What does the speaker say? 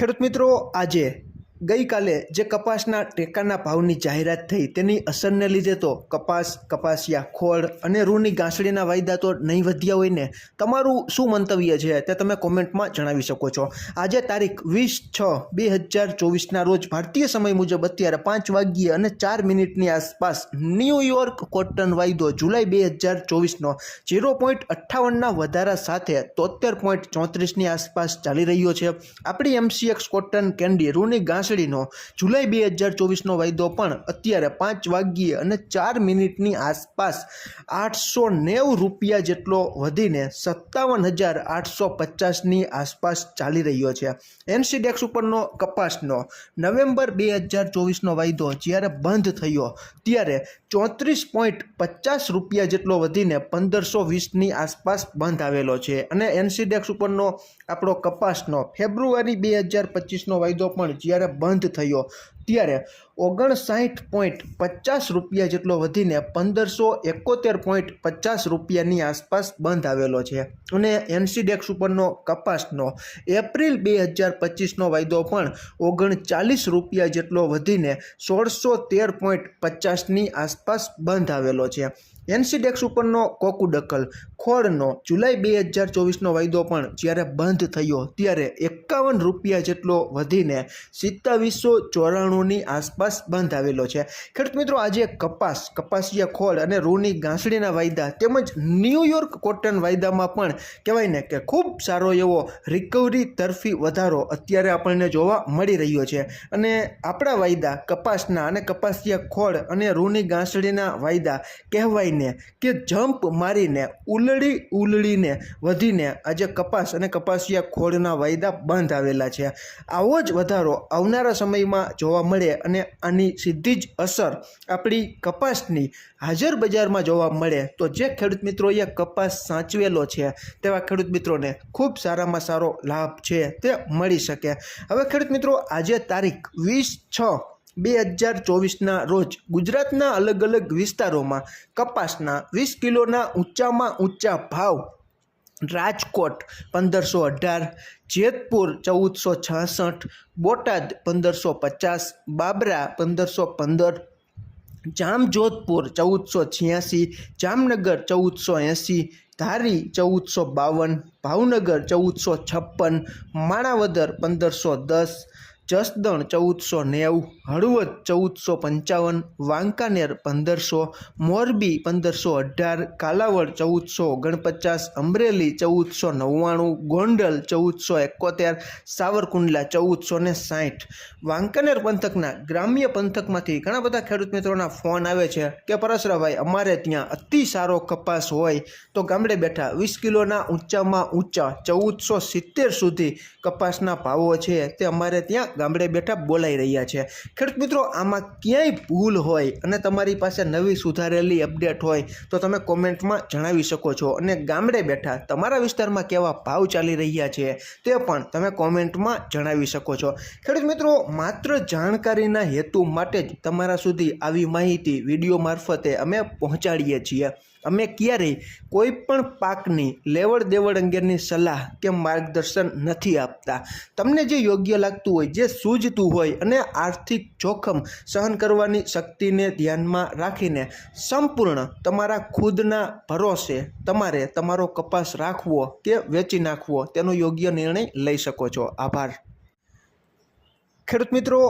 ખેડૂત મિત્રો આજે ગઈકાલે જે કપાસના ટેકાના ભાવની જાહેરાત થઈ તેની અસરને લીધે તો કપાસ, કપાસિયા, ખોળ અને રૂની ગાંસડીના વાયદા તો નહીં વધ્યા હોય ને તમારું શું મંતવ્ય છે તે તમે કોમેન્ટમાં જણાવી શકો છો. આજે તારીખ વીસ છ બે હજાર ચોવીસના રોજ ભારતીય સમય મુજબ અત્યારે પાંચ વાગ્યે અને ચાર મિનિટની આસપાસ ન્યૂયોર્ક કોટન વાયદો જુલાઈ બે હજાર ચોવીસનો ઝીરો પોઈન્ટ અઠ્ઠાવનના વધારા સાથે તોતેર પોઈન્ટ ચોત્રીસની આસપાસ ચાલી રહ્યો છે. આપણી એમસીએક્સ કોટન કેન્ડી રૂની ગાંસડીનો જુલાઈ બે હજાર ચોવીસનો વાયદો પણ અત્યારે પાંચ વાગ્યે અને ચાર મિનિટની આસપાસ આઠસો નેવું રૂપિયા જેટલો વધીને સત્તાવન હજાર આઠસો પચાસની આસપાસ ચાલી રહ્યો છે. એનસીડેક્સ ઉપરનો કપાસનો. નવેમ્બર બે હજાર ચોવીસનો વાયદો જ્યારે બંધ થયો, ત્યારે ચોત્રીસ પોઈન્ટ પચાસ રૂપિયા જેટલો વધીને પંદરસો વીસની આસપાસ બંધ આવેલો છે. અને એનસીડેક્સ ઉપરનો આપણો કપાસનો. ફેબ્રુઆરી બે હજાર પચીસનો વાયદો પણ જ્યારે બંધ થયો. ત્યારે ઓગણસાઠ પોઈન્ટ પચાસ રૂપિયા જેટલો વધીને પંદરસો એકોતેર પોઈન્ટ પચાસ રૂપિયાની આસપાસ બંધ આવેલો છે. અને એનસીડેક્સ ઉપરનો કપાસનો એપ્રિલ બે હજાર પચીસનો વાયદો પણ ઓગણચાલીસ રૂપિયા જેટલો વધીને સોળસો તેર પોઈન્ટ પચાસની આસપાસ બંધ આવેલો છે. એનસીડેક્સ ઉપરનો કોકુડકલ ખોળનો જુલાઈ બે હજાર ચોવીસનો વાયદો પણ જ્યારે બંધ થયો ત્યારે એકાવન રૂપિયા જેટલો વધીને સિત્તાવીસો ચોરાણુંની આસપાસ બંધાવેલો છે. ખેડૂત મિત્રો, આજે કપાસ, કપાસિયા ખોળ અને રૂની ગાંસડીના વાયદા તેમજ ન્યૂયોર્ક કોટન વાયદામાં પણ કહેવાય ને કે ખૂબ સારો એવો રિકવરી તરફી વધારો અત્યારે આપણને જોવા મળી રહ્યો છે. અને આપણા વાયદા કપાસના અને કપાસિયા ખોળ અને રૂની ગાંસડીના વાયદા કહેવાય ને કે જમ્પ મારીને, ઉલળી ઉલળીને વધીને આજે કપાસ અને કપાસિયા ખોળના વાયદા બંધ આવેલા છે. આવો જ વધારો આવનારા સમયમાં જોવા મળે અને આની સીધી જ અસર આપણી કપાસની હાજર બજારમાં જોવા મળે, તો જે ખેડૂત મિત્રોએ કપાસ સાચવેલો છે, તેવા ખેડૂત મિત્રોને ખૂબ સારામાં સારો લાભ છે, તે મળી શકે. હવે ખેડૂત મિત્રો, આજે તારીખ વીસ છ બે હજાર ચોવીસના રોજ ગુજરાતના અલગ અલગ વિસ્તારોમાં કપાસના વીસ કિલોના ઊંચામાં ઊંચા ભાવ રાજકોટ પંદરસો અઢાર, જેતપુર ચૌદસો છાસઠ, બોટાદ પંદરસો પચાસ, બાબરા પંદરસો પંદર, જામજોધપુર ચૌદસો છ્યાસી, જામનગર ચૌદસો એંસી, ધારી ચૌદસો બાવન, ભાવનગર ચૌદસો છપ્પન, માણાવદર પંદરસો દસ જસદણ ચૌદસો નેવું, હળવદ ચૌદસો પંચાવન, વાંકાનેર પંદરસો, મોરબી પંદરસો અઢાર, કાલાવડ ચૌદસો ઓગણપચાસ, અમરેલી ચૌદસો નવ્વાણું, ગોંડલ ચૌદસો એકોતેર, સાવરકુંડલા ચૌદસો ને સાઠ. વાંકાનેર પંથકના ગ્રામ્ય પંથકમાંથી ઘણા બધા ખેડૂત મિત્રોના ફોન આવે છે કે પરસરાભાઈ અમારે ત્યાં અતિ સારો કપાસ હોય તો ગામડે બેઠા વીસ કિલોના ઊંચામાં ઊંચા ચૌદસો સિત્તેર સુધી કપાસના ભાવો છે. તે અમારે ત્યાં ગામડે બેઠા બોલાઈ રહ્યા છે. ખેડૂત મિત્રો, આમાં ક્યાંય ભૂલ હોય અને તમારી પાસે નવી સુધારેલી અપડેટ હોય તો તમે કોમેન્ટમાં જણાવી શકો છો. અને ગામડે બેઠા તમારા વિસ્તારમાં કેવા ભાવ ચાલી રહ્યા છે તે પણ તમે કોમેન્ટમાં જણાવી શકો છો. ખેડૂત મિત્રો, માત્ર જાણકારીના હેતુ માટે જ તમારા સુધી આવી માહિતી વીડિયો મારફતે અમે પહોંચાડીએ છીએ. અમે ક્યારેય કોઈ પણ પાકની લેવડ દેવડ અંગેની સલાહ કે માર્ગદર્શન નથી આપતા. તમને જે યોગ્ય લાગતું હોય, જે સૂઝતું હોય અને આર્થિક જોખમ સહન કરવાની શક્તિને ધ્યાનમાં રાખીને સંપૂર્ણ તમારા ખુદના ભરોસે તમારે તમારો કપાસ રાખવો કે વેચી નાખવો, તેનો યોગ્ય નિર્ણય લઈ શકો છો. આભાર. ખેડૂત મિત્રો